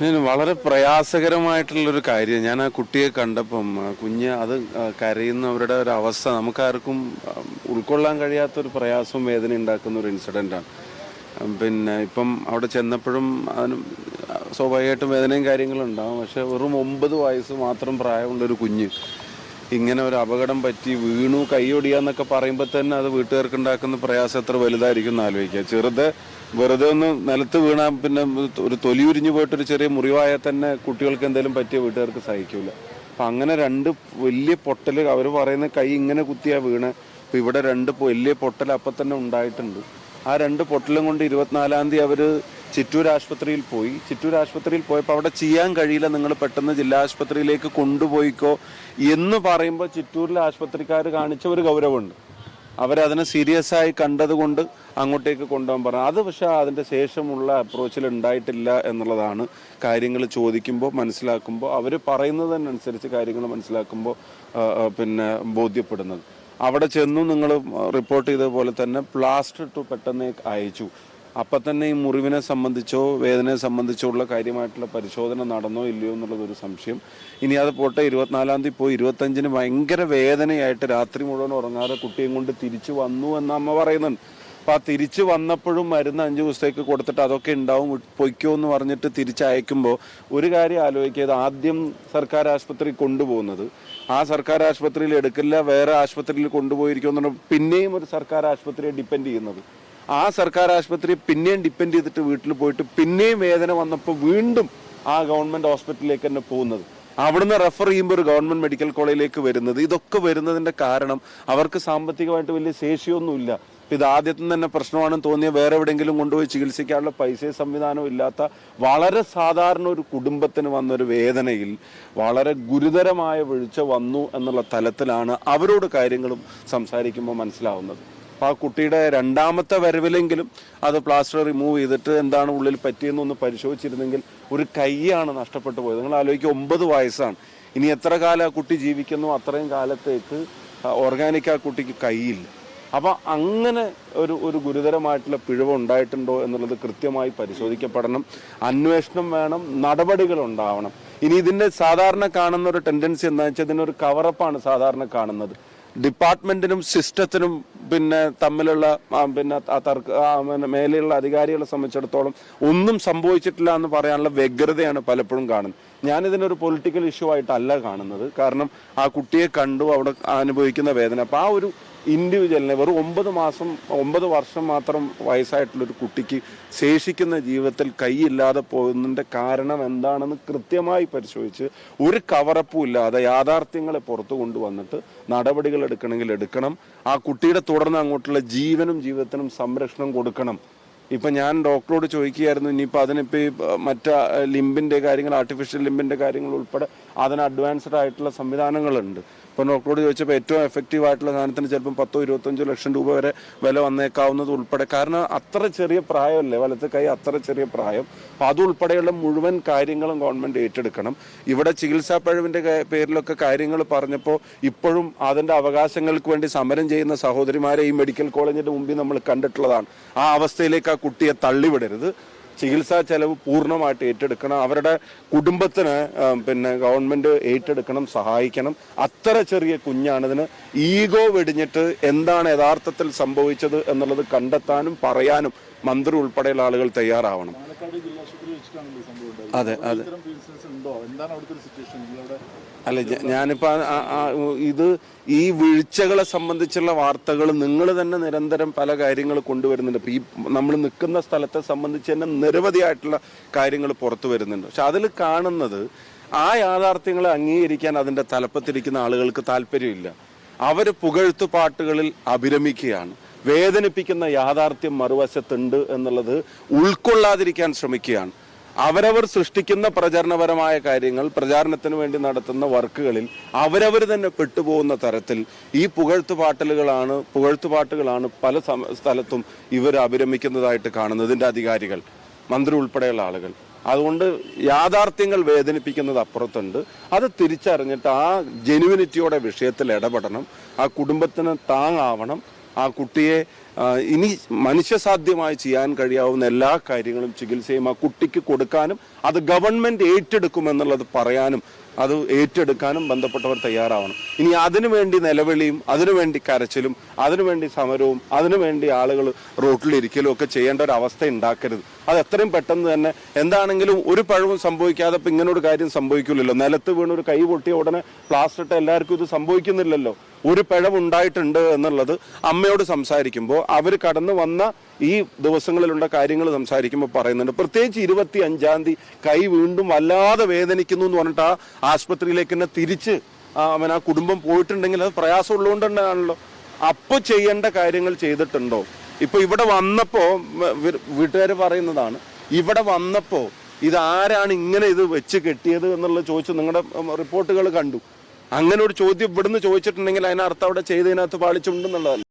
വളരെ പ്രയാസകരമായിട്ടുള്ളൊരു കാര്യം. ഞാൻ ആ കുട്ടിയെ കണ്ടപ്പം കുഞ്ഞ് അത് കരയുന്നവരുടെ ഒരു അവസ്ഥ നമുക്കാർക്കും ഉൾക്കൊള്ളാൻ കഴിയാത്തൊരു പ്രയാസവും വേദന ഉണ്ടാക്കുന്ന ഒരു ഇൻസിഡന്റാണ് പിന്നെ ഇപ്പം അവിടെ ചെന്നപ്പോഴും അതിന് സ്വാഭാവികമായിട്ടും വേദനയും കാര്യങ്ങളും ഉണ്ടാവും. പക്ഷെ വെറും ഒമ്പത് വയസ്സ് മാത്രം പ്രായമുള്ളൊരു കുഞ്ഞ് ഇങ്ങനെ ഒരു അപകടം പറ്റി വീണു കൈയൊടിയാന്നൊക്കെ പറയുമ്പോൾ തന്നെ അത് വീട്ടുകാർക്ക് ഉണ്ടാക്കുന്ന പ്രയാസം എത്ര വലുതായിരിക്കും എന്ന് ആലോചിക്കുക. ചെറുത് വെറുതെ ഒന്ന് നിലത്ത് വീണാൽ പിന്നെ ഒരു തൊലി ഉരിഞ്ഞു പോയിട്ട് ഒരു ചെറിയ മുറിവായാൽ തന്നെ കുട്ടികൾക്ക് എന്തെങ്കിലും പറ്റിയ വീട്ടുകാർക്ക് സഹിക്കൂല. അപ്പം അങ്ങനെ രണ്ട് വലിയ പൊട്ടൽ അവർ പറയുന്ന കൈ ഇങ്ങനെ കുത്തിയാ വീണ്. ഇപ്പം ഇവിടെ രണ്ട് വലിയ പൊട്ടൽ അപ്പം തന്നെ ഉണ്ടായിട്ടുണ്ട്. ആ രണ്ട് പൊട്ടലും കൊണ്ട് ഇരുപത്തിനാലാം തീയതി അവർ ചിറ്റൂർ ആശുപത്രിയിൽ പോയി. ചിറ്റൂർ ആശുപത്രിയിൽ പോയപ്പോൾ അവിടെ ചെയ്യാൻ കഴിയില്ല. നിങ്ങൾ പെട്ടെന്ന് ജില്ലാ ആശുപത്രിയിലേക്ക് കൊണ്ടുപോയിക്കോ എന്ന് പറയുമ്പോൾ ചിറ്റൂരിലെ ആശുപത്രിക്കാർ കാണിച്ച ഒരു ഗൗരവമുണ്ട്. അവരതിനെ സീരിയസ് ആയി കണ്ടതുകൊണ്ട് അങ്ങോട്ടേക്ക് കൊണ്ടുപോകാൻ പറഞ്ഞു. അത് പക്ഷേ അതിന്റെ ശേഷമുള്ള അപ്രോച്ചിൽ ഉണ്ടായിട്ടില്ല എന്നുള്ളതാണ് കാര്യങ്ങൾ ചോദിക്കുമ്പോൾ മനസ്സിലാക്കുമ്പോൾ അവർ പറയുന്നതിനനുസരിച്ച് കാര്യങ്ങൾ മനസ്സിലാക്കുമ്പോൾ പിന്നെ ബോധ്യപ്പെടുന്നത്. അവിടെ ചെന്നു നിങ്ങൾ റിപ്പോർട്ട് ചെയ്ത പോലെ തന്നെ പ്ലാസ്റ്റർ ടു പെട്ടെന്ന് അയച്ചു. അപ്പം തന്നെ ഈ മുറിവിനെ സംബന്ധിച്ചോ വേദനയെ സംബന്ധിച്ചോ ഉള്ള കാര്യമായിട്ടുള്ള പരിശോധന നടന്നോ ഇല്ലയോ എന്നുള്ളതൊരു സംശയം. ഇനി അത് പോട്ടെ ഇരുപത്തിനാലാം തീയതി പോയി ഇരുപത്തഞ്ചിന് ഭയങ്കര വേദനയായിട്ട് രാത്രി മുഴുവൻ ഉറങ്ങാതെ കുട്ടിയും കൊണ്ട് തിരിച്ചു വന്നു എന്ന് അമ്മ പറയുന്നുണ്ട്. അപ്പം ആ തിരിച്ചു വന്നപ്പോഴും മരുന്ന് അഞ്ച് ദിവസത്തേക്ക് കൊടുത്തിട്ട് അതൊക്കെ ഉണ്ടാവും പൊയ്ക്കോ എന്ന് പറഞ്ഞിട്ട് തിരിച്ചയക്കുമ്പോൾ ഒരു കാര്യം ആലോചിക്കുക ആദ്യം സർക്കാർ ആശുപത്രി കൊണ്ടുപോകുന്നത്. ആ സർക്കാർ ആശുപത്രിയിൽ എടുക്കില്ല വേറെ ആശുപത്രിയിൽ കൊണ്ടുപോയിരിക്കുമെന്ന് പിന്നെയും ഒരു സർക്കാർ ആശുപത്രിയെ ഡിപ്പെൻഡ് ചെയ്യുന്നത്. ആ സർക്കാർ ആശുപത്രി പിന്നെയും ഡിപ്പെൻഡ് ചെയ്തിട്ട് വീട്ടിൽ പോയിട്ട് പിന്നെയും വേദന വന്നപ്പോൾ വീണ്ടും ആ ഗവൺമെന്റ് ഹോസ്പിറ്റലിലേക്ക് തന്നെ പോകുന്നത്. അവിടുന്ന് റെഫർ ചെയ്യുമ്പോൾ ഒരു ഗവൺമെന്റ് മെഡിക്കൽ കോളേജിലേക്ക് വരുന്നത്. ഇതൊക്കെ വരുന്നതിന്റെ കാരണം അവർക്ക് സാമ്പത്തികമായിട്ട് വലിയ ശേഷിയൊന്നുമില്ല. ഇത് ആദ്യത്തിൽ തന്നെ പ്രശ്നമാണെന്ന് തോന്നിയ വേറെ എവിടെയെങ്കിലും കൊണ്ടുപോയി ചികിത്സിക്കാനുള്ള പൈസ സംവിധാനവും ഇല്ലാത്ത വളരെ സാധാരണ ഒരു കുടുംബത്തിന് വന്നൊരു വേദനയിൽ വളരെ ഗുരുതരമായ വീഴ്ച വന്നു എന്നുള്ള തലത്തിലാണ് അവരോട് കാര്യങ്ങളും സംസാരിക്കുമ്പോൾ മനസ്സിലാവുന്നത്. അപ്പോൾ ആ കുട്ടിയുടെ രണ്ടാമത്തെ വരവിലെങ്കിലും അത് പ്ലാസ്റ്റർ റിമൂവ് ചെയ്തിട്ട് എന്താണ് ഉള്ളിൽ പറ്റിയെന്നൊന്ന് പരിശോധിച്ചിരുന്നെങ്കിൽ ഒരു കൈയാണ് നഷ്ടപ്പെട്ടു പോയത്. നിങ്ങൾ ആലോചിക്കുക ഒമ്പത് വയസ്സാണ്. ഇനി എത്ര കാലം ആ കുട്ടി ജീവിക്കുന്നു? അത്രയും കാലത്തേക്ക് ഓർഗാനിക് ആ കുട്ടിക്ക് കൈയില്ല. അപ്പോൾ അങ്ങനെ ഒരു ഒരു ഗുരുതരമായിട്ടുള്ള പിഴവ് ഉണ്ടായിട്ടുണ്ടോ എന്നുള്ളത് കൃത്യമായി പരിശോധിക്കപ്പെടണം. അന്വേഷണം വേണം നടപടികൾ ഉണ്ടാവണം. ഇനി ഇതിന്റെ സാധാരണ കാണുന്ന ഒരു ടെൻഡൻസി എന്താണെന്ന് വെച്ചാൽ ഇതിനൊരു കവറപ്പാണ് സാധാരണ കാണുന്നത്. ഡിപ്പാർട്ട്മെന്റിനും സിസ്റ്റത്തിനും പിന്നെ തമ്മിലുള്ള പിന്നെ തർക്ക മേലെയുള്ള അധികാരികളെ സംബന്ധിച്ചിടത്തോളം ഒന്നും സംഭവിച്ചിട്ടില്ല എന്ന് പറയാനുള്ള വ്യഗ്രതയാണ് പലപ്പോഴും കാണുന്നത്. ഞാനിതിനൊരു പൊളിറ്റിക്കൽ ഇഷ്യൂ ആയിട്ടല്ല കാണുന്നത്. കാരണം ആ കുട്ടിയെ കണ്ടു അവിടെ അനുഭവിക്കുന്ന വേദന. അപ്പോൾ ആ ഒരു ഇൻഡിവിജ്വലിനെ വെറും ഒമ്പത് മാസം ഒമ്പത് വർഷം മാത്രം വയസ്സായിട്ടുള്ളൊരു കുട്ടിക്ക് ശേഷിക്കുന്ന ജീവിതത്തിൽ കൈയില്ലാതെ പോകുന്നതിന്റെ കാരണം എന്താണെന്ന് കൃത്യമായി പരിശോധിച്ച് ഒരു കവറപ്പും ഇല്ലാതെ യാഥാർത്ഥ്യങ്ങളെ പുറത്തു കൊണ്ടുവന്നിട്ട് നടപടികൾ എടുക്കണമെങ്കിൽ എടുക്കണം. ആ കുട്ടിയുടെ തുടർന്ന് അങ്ങോട്ടുള്ള ജീവനും ജീവിതത്തിനും സംരക്ഷണം കൊടുക്കണം. ഇപ്പം ഞാൻ ഡോക്ടറോട് ചോദിക്കുകയായിരുന്നു ഇനിയിപ്പോൾ അതിനിപ്പോൾ ഈ മറ്റ ലിമ്പിന്റെ കാര്യങ്ങൾ ആർട്ടിഫിഷ്യൽ ലിമ്പിന്റെ കാര്യങ്ങൾ ഉൾപ്പെടെ അതിന് അഡ്വാൻസ്ഡ് ആയിട്ടുള്ള സംവിധാനങ്ങളുണ്ട്. ഇപ്പം ഡോക്ടറോട് ചോദിച്ചപ്പോൾ ഏറ്റവും എഫക്റ്റീവ് ആയിട്ടുള്ള സാധനത്തിന് ചിലപ്പം പത്തോ ഇരുപത്തഞ്ചോ ലക്ഷം രൂപ വരെ വില വന്നേക്കാവുന്നത് ഉൾപ്പെടെ. കാരണം അത്ര ചെറിയ പ്രായമല്ലേ? വലത്ത് കൈ അത്ര ചെറിയ പ്രായം. അപ്പം അതുൾപ്പെടെയുള്ള മുഴുവൻ കാര്യങ്ങളും ഗവൺമെന്റ് ഏറ്റെടുക്കണം. ഇവിടെ ചികിത്സാ പഴവിന്റെ പേരിലൊക്കെ കാര്യങ്ങൾ പറഞ്ഞപ്പോൾ ഇപ്പോഴും അതിന്റെ അവകാശങ്ങൾക്ക് വേണ്ടി സമരം ചെയ്യുന്ന സഹോദരിമാരെ ഈ മെഡിക്കൽ കോളേജിന്റെ മുമ്പിൽ നമ്മൾ കണ്ടിട്ടുള്ളതാണ്. ആ അവസ്ഥയിലേക്ക് ആ കുട്ടിയെ തള്ളിവിടരുത്. ചികിത്സാ ചെലവ് പൂർണമായിട്ട് ഏറ്റെടുക്കണം. അവരുടെ കുടുംബത്തിന് പിന്നെ ഗവൺമെന്റ് ഏറ്റെടുക്കണം സഹായിക്കണം. അത്ര ചെറിയ കുഞ്ഞാണിതിന് ഈഗോ വെടിഞ്ഞിട്ട് എന്താണ് യഥാർത്ഥത്തിൽ സംഭവിച്ചത് എന്നുള്ളത് കണ്ടെത്താനും പറയാനും മന്ത്രി ഉൾപ്പെടെയുള്ള ആളുകൾ തയ്യാറാവണം. അതെ അതെ. അല്ല ഞാനിപ്പോ ഇത് ഈ വീഴ്ചകളെ സംബന്ധിച്ചുള്ള വാർത്തകൾ നിങ്ങൾ തന്നെ നിരന്തരം പല കാര്യങ്ങൾ കൊണ്ടുവരുന്നുണ്ട്. ഇപ്പൊ ഈ നമ്മൾ നിൽക്കുന്ന സ്ഥലത്തെ സംബന്ധിച്ച് തന്നെ നിരവധിയായിട്ടുള്ള കാര്യങ്ങൾ പുറത്തു വരുന്നുണ്ട്. പക്ഷെ അതിൽ കാണുന്നത് ആ യാഥാർത്ഥ്യങ്ങളെ അംഗീകരിക്കാൻ അതിന്റെ തലപ്പത്തിരിക്കുന്ന ആളുകൾക്ക് താല്പര്യമില്ല. അവർ പുകഴ്ത്തു പാട്ടുകളിൽ അഭിരമിക്കുകയാണ്. വേദനിപ്പിക്കുന്ന യാഥാർത്ഥ്യം മറുവശത്തുണ്ട് എന്നുള്ളത് ഉൾക്കൊള്ളാതിരിക്കാൻ ശ്രമിക്കുകയാണ്. അവരവർ സൃഷ്ടിക്കുന്ന പ്രചരണപരമായ കാര്യങ്ങൾ പ്രചാരണത്തിന് വേണ്ടി നടത്തുന്ന വർക്കുകളിൽ അവരവർ തന്നെ പെട്ടുപോകുന്ന തരത്തിൽ ഈ പുകഴ്ത്തുപാട്ടലുകളാണ് പുകഴ്ത്തുപാട്ടുകളാണ് പല സ്ഥലത്തും ഇവർ അഭിരമിക്കുന്നതായിട്ട് കാണുന്നത്. ഇതിന്റെ അധികാരികൾ മന്ത്രി ഉൾപ്പെടെയുള്ള ആളുകൾ. അതുകൊണ്ട് യാഥാർത്ഥ്യങ്ങൾ വേദനിപ്പിക്കുന്നത് അപ്പുറത്തുണ്ട്. അത് തിരിച്ചറിഞ്ഞിട്ട് ആ ജെനുവിനിറ്റിയോടെ വിഷയത്തിൽ ഇടപെടണം. ആ കുടുംബത്തിന് താങ്ങാവണം. ആ കുട്ടിയെ ഇനി മനുഷ്യസാധ്യമായി ചെയ്യാൻ കഴിയാവുന്ന എല്ലാ കാര്യങ്ങളും ചികിത്സയും ആ കുട്ടിക്ക് കൊടുക്കാനും അത് ഗവൺമെന്റ് ഏറ്റെടുക്കുമെന്നുള്ളത് പറയാനും അത് ഏറ്റെടുക്കാനും ബന്ധപ്പെട്ടവർ തയ്യാറാവണം. ഇനി അതിനുവേണ്ടി നിലവിളിയും അതിനുവേണ്ടി കരച്ചിലും അതിനുവേണ്ടി സമരവും അതിനുവേണ്ടി ആളുകൾ റോട്ടിലിരിക്കലും ഒക്കെ ചെയ്യേണ്ട ഒരു അവസ്ഥ ഉണ്ടാക്കരുത്. അത് എത്രയും പെട്ടെന്ന് തന്നെ എന്താണെങ്കിലും ഒരു പഴവും സംഭവിക്കാതെ ഇപ്പം ഇങ്ങനൊരു കാര്യം സംഭവിക്കില്ലല്ലോ നിലത്ത് വീണ് ഒരു കൈ പൊട്ടിയ ഉടനെ പ്ലാസ്റ്റർ എല്ലാവർക്കും ഇത് സംഭവിക്കുന്നില്ലല്ലോ. ഒരു പിഴവ് ഉണ്ടായിട്ടുണ്ട് എന്നുള്ളത് അമ്മയോട് സംസാരിക്കുമ്പോൾ അവർ കടന്നു വന്ന ഈ ദിവസങ്ങളിലുള്ള കാര്യങ്ങൾ സംസാരിക്കുമ്പോൾ പറയുന്നുണ്ട്. പ്രത്യേകിച്ച് ഇരുപത്തി അഞ്ചാം തീയതി കൈ വീണ്ടും വല്ലാതെ വേദനിക്കുന്നു എന്ന് പറഞ്ഞിട്ട് ആ ആശുപത്രിയിലേക്ക് തന്നെ തിരിച്ച് അവൻ ആ കുടുംബം പോയിട്ടുണ്ടെങ്കിൽ അത് പ്രയാസം ഉള്ളതുകൊണ്ട് തന്നെയാണല്ലോ. അപ്പോൾ ചെയ്യേണ്ട കാര്യങ്ങൾ ചെയ്തിട്ടുണ്ടോ? ഇപ്പൊ ഇവിടെ വന്നപ്പോ വീട്ടുകാർ പറയുന്നതാണ് ഇവിടെ വന്നപ്പോ ഇത് ആരാണ് ഇങ്ങനെ ഇത് വെച്ച് കെട്ടിയത് എന്നുള്ളത് ചോദിച്ചു നിങ്ങളുടെ റിപ്പോർട്ടുകൾ കണ്ടു. അങ്ങനെ ഒരു ചോദ്യം ഇവിടുന്ന് ചോദിച്ചിട്ടുണ്ടെങ്കിൽ അതിനർത്ഥം അവിടെ ചെയ്തതിനകത്ത് പാളിച്ചുണ്ടെന്നുള്ളതല്ല.